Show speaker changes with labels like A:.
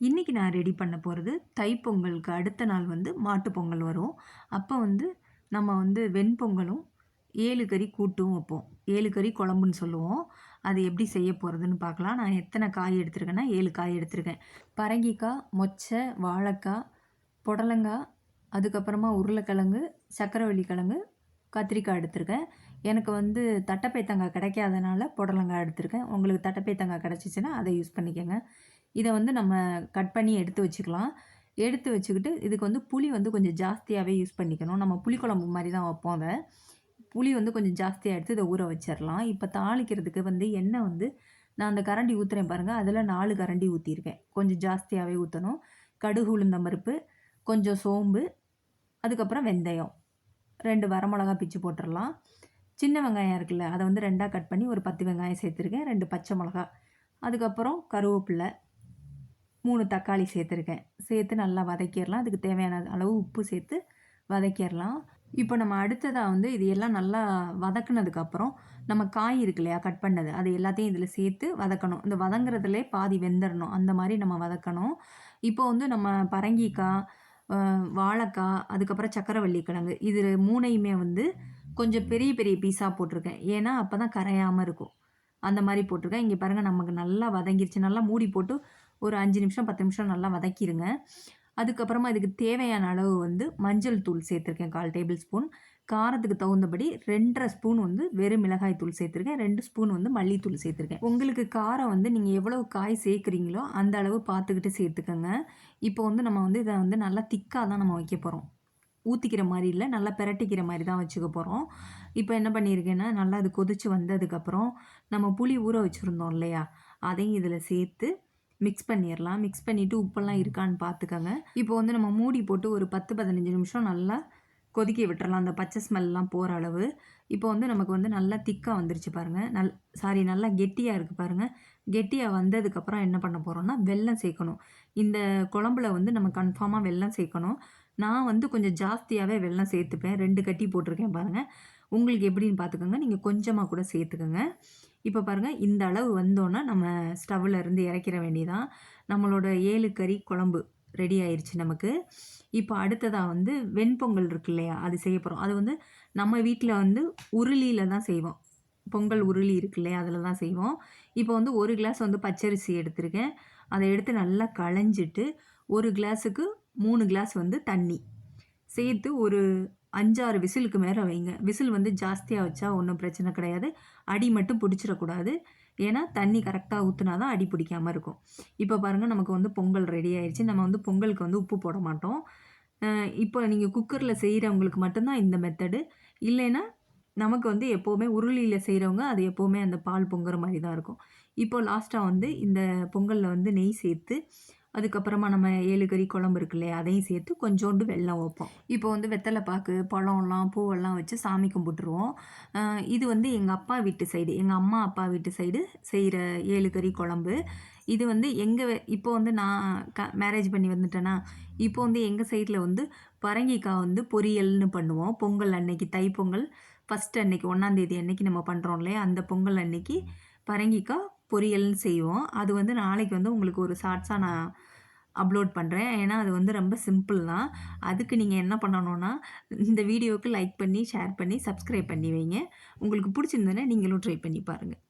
A: இன்றைக்கி நான் ரெடி பண்ண போகிறது தைப்பொங்கலுக்கு அடுத்த நாள் வந்து மாட்டுப் பொங்கல் வரும். அப்போ வந்து நம்ம வந்து வெண்பொங்கலும் ஏழு கறி கூட்டும் வைப்போம். ஏழு கறி குழம்புன்னு சொல்லுவோம். அது எப்படி செய்ய போகிறதுன்னு பார்க்கலாம். நான் எத்தனை காய் எடுத்திருக்கேன்னா ஏழு காய் எடுத்திருக்கேன். பரங்கிக்காய் மொச்சை வாழைக்காய் புடலங்காய் அதுக்கப்புறமா உருளைக்கிழங்கு சக்கரவள்ளி கிழங்கு கத்திரிக்காய் எடுத்திருக்கேன். எனக்கு வந்து தட்டைப்பைத்தங்காய் கிடைக்காதனால புடலங்காய் எடுத்திருக்கேன். உங்களுக்கு தட்டைப்பைத்தங்காய் கிடச்சிச்சின்னா அதை யூஸ் பண்ணிக்கோங்க. இதை வந்து நம்ம கட் பண்ணி எடுத்து வச்சுக்கலாம். எடுத்து வச்சுக்கிட்டு இதுக்கு வந்து புளி வந்து கொஞ்சம் ஜாஸ்தியாகவே யூஸ் பண்ணிக்கணும். நம்ம புளிக்குழம்பு மாதிரி தான் வைப்போம் அதை. புளி வந்து கொஞ்சம் ஜாஸ்தியாக எடுத்து இதை ஊற வச்சிடலாம். இப்போ தாளிக்கிறதுக்கு வந்து எண்ணெய் வந்து நான் அந்த கரண்டி ஊற்றுறேன் பாருங்கள் அதில் நாலு கரண்டி ஊற்றிருக்கேன் கொஞ்சம் ஜாஸ்தியாகவே ஊற்றணும் கடுகு உளுந்த மறுப்பு கொஞ்சம் சோம்பு அதுக்கப்புறம் வெந்தயம். ரெண்டு வரமிளகா பிச்சு போட்டுடலாம். சின்ன வெங்காயம் இருக்குல்ல அதை வந்து ரெண்டாக கட் பண்ணி ஒரு பத்து வெங்காயம் சேர்த்துருக்கேன். ரெண்டு பச்சை மிளகா. அதுக்கப்புறம் கருவேப்பில்லை மூணு தக்காளி சேர்த்துருக்கேன். சேர்த்து நல்லா வதக்கிடலாம். அதுக்கு தேவையான அளவு உப்பு சேர்த்து வதக்கிடலாம். இப்போ நம்ம அடுத்ததாக வந்து இது எல்லாம் நல்லா வதக்குனதுக்கப்புறம் நம்ம காய் இருக்கு இல்லையா கட் பண்ணது அது எல்லாத்தையும் இதில் சேர்த்து வதக்கணும். இந்த வதங்குறதுலே பாதி வெந்துடணும் அந்த மாதிரி நம்ம வதக்கணும். இப்போ வந்து நம்ம பரங்கிக்காய் வாழைக்காய் அதுக்கப்புறம் சக்கரவள்ளி கிழங்கு இது மூணையுமே வந்து கொஞ்சம் பெரிய பெரிய பீஸாக போட்டிருக்கேன். ஏன்னா அப்போ தான் கரையாமல் இருக்கும். அந்த மாதிரி போட்டிருக்கேன். இங்கே பாருங்கள் நமக்கு நல்லா வதங்கிருச்சு. நல்லா மூடி போட்டு ஒரு அஞ்சு நிமிஷம் பத்து நிமிஷம் நல்லா வதக்கிடுங்க அதுக்கப்புறமா இதுக்கு தேவையான அளவு வந்து மஞ்சள் தூள் சேர்த்துருக்கேன் கால் டேபிள் ஸ்பூன். காரத்துக்கு தகுந்தபடி ரெண்டரை ஸ்பூன் வந்து வெறும் மிளகாய் தூள் சேர்த்துருக்கேன் ரெண்டு ஸ்பூன் வந்து மல்லித்தூள் சேர்த்துருக்கேன். உங்களுக்கு காரம் வந்து நீங்கள் எவ்வளோ காய் சேர்க்குறீங்களோ அந்த அளவு பார்த்துக்கிட்டு சேர்த்துக்கோங்க. இப்போ வந்து நம்ம வந்து இதை வந்து நல்லா திக்காக தான் நம்ம வைக்க போகிறோம் ஊற்றிக்கிற மாதிரி இல்லை நல்லா பிரட்டிக்கிற மாதிரி தான் வச்சுக்க போகிறோம் இப்போ என்ன பண்ணியிருக்கேன்னா நல்லா அது கொதித்து வந்ததுக்கப்புறம் நம்ம புளி ஊற வச்சுருந்தோம் இல்லையா அதையும் இதில் சேர்த்து மிக்ஸ் பண்ணிடலாம் மிக்ஸ் பண்ணிவிட்டு உப்பெல்லாம் இருக்கான்னு பார்த்துக்கோங்க இப்போ வந்து நம்ம மூடி போட்டு ஒரு பத்து பதினஞ்சு நிமிஷம் நல்லா கொதிக்க விட்டுறலாம் அந்த பச்சை ஸ்மெல்லாம் போகிற அளவு. இப்போ வந்து நமக்கு வந்து நல்லா திக்காக வந்துருச்சு பாருங்கள் நல் சாரி நல்லா கெட்டியாக இருக்குது பாருங்கள் கெட்டியாக வந்ததுக்கப்புறம் என்ன பண்ண போகிறோம்னா வெல்லம் சேர்க்கணும். இந்த குழம்புல வந்து நம்ம கன்ஃபார்மாக வெல்லம் சேர்க்கணும். நான் வந்து கொஞ்சம் ஜாஸ்தியாகவே வெல்லம் சேர்த்துப்பேன். ரெண்டு கட்டி போட்டிருக்கேன் பாருங்கள் உங்களுக்கு எப்படின்னு பார்த்துக்கோங்க நீங்கள் கொஞ்சமாக கூட சேர்த்துக்கோங்க. இப்போ பாருங்கள் இந்த அளவு வந்தோன்னா நம்ம ஸ்டவ்வில் இருந்து இறக்கிற வேண்டியதான் நம்மளோட ஏழு கறி குழம்பு ரெடி ஆயிடுச்சு நமக்கு. இப்போ அடுத்ததாக வந்து வெண்பொங்கல் இருக்கு இல்லையா அது செய்ய போகிறோம் அது வந்து நம்ம வீட்டில் வந்து உருளியில் தான் செய்வோம். பொங்கல் உருளி இருக்கு இல்லையா அதில் தான் செய்வோம். இப்போ வந்து ஒரு கிளாஸ் வந்து பச்சரிசி எடுத்திருக்கேன். அதை எடுத்து நல்லா களைஞ்சிட்டு ஒரு கிளாஸுக்கு மூணு கிளாஸ் வந்து தண்ணி. சேர்த்து ஒரு அஞ்சாறு விசிலுக்கு மேலே வைங்க. விசில் வந்து ஜாஸ்தியாக வச்சா ஒன்றும் பிரச்சனை கிடையாது. அடி மட்டும் பிடிச்சிடக்கூடாது. ஏன்னா தண்ணி கரெக்டாக ஊற்றுனா தான் அடி பிடிக்காமல் இருக்கும். இப்போ பாருங்கள் நமக்கு வந்து பொங்கல் ரெடி ஆயிடுச்சு நம்ம வந்து பொங்கலுக்கு வந்து உப்பு போட மாட்டோம். இப்போ நீங்கள் குக்கரில் செய்கிறவங்களுக்கு மட்டும்தான் இந்த மெத்தடு இல்லைன்னா நமக்கு வந்து எப்போவுமே உருளியில் செய்கிறவங்க அது எப்போவுமே அந்த பால் பொங்குற மாதிரி தான் இருக்கும். இப்போ லாஸ்ட்டாக வந்து இந்த பொங்கலில் வந்து நெய் சேர்த்து அதுக்கப்புறமா நம்ம ஏழு கறி குழம்பு இருக்கு இல்லையா அதையும் சேர்த்து கொஞ்சோண்டு வெள்ளம் வைப்போம். இப்போ வந்து வெத்தலை பாக்கு பழம்லாம் பூவெல்லாம் வச்சு சாமி கும்பிட்டுருவோம். இது வந்து எங்கள் அப்பா வீட்டு சைடு எங்கள் அம்மா அப்பா வீட்டு சைடு செய்கிற ஏழு கறி குழம்பு. இது வந்து எங்கள் இப்போ வந்து நான் க மேரேஜ் பண்ணி வந்துட்டேன்னா இப்போ வந்து எங்கள் சைடில் வந்து பரங்கிக்காய் வந்து பொரியல்னு பண்ணுவோம். பொங்கல் அன்னைக்கு தைப்பொங்கல் ஃபஸ்ட் அன்னைக்கு ஒன்றாந்தேதி அன்னைக்கு நம்ம பண்ணுறோம் இல்லையா அந்த பொங்கல் அன்னைக்கு பரங்கிக்காய் பொரியல்னு செய்வோம். அது வந்து நாளைக்கு வந்து உங்களுக்கு ஒரு ஷார்ட்ஸாக நான் அப்லோட் பண்ணுறேன் ஏன்னா அது வந்து ரொம்ப சிம்பிள் தான். அதுக்கு நீங்கள் என்ன பண்ணணுன்னா இந்த வீடியோவுக்கு லைக் பண்ணி ஷேர் பண்ணி சப்ஸ்கிரைப் பண்ணி வைங்க. உங்களுக்கு பிடிச்சிருந்தேன்னா நீங்களும் ட்ரை பண்ணி பாருங்கள்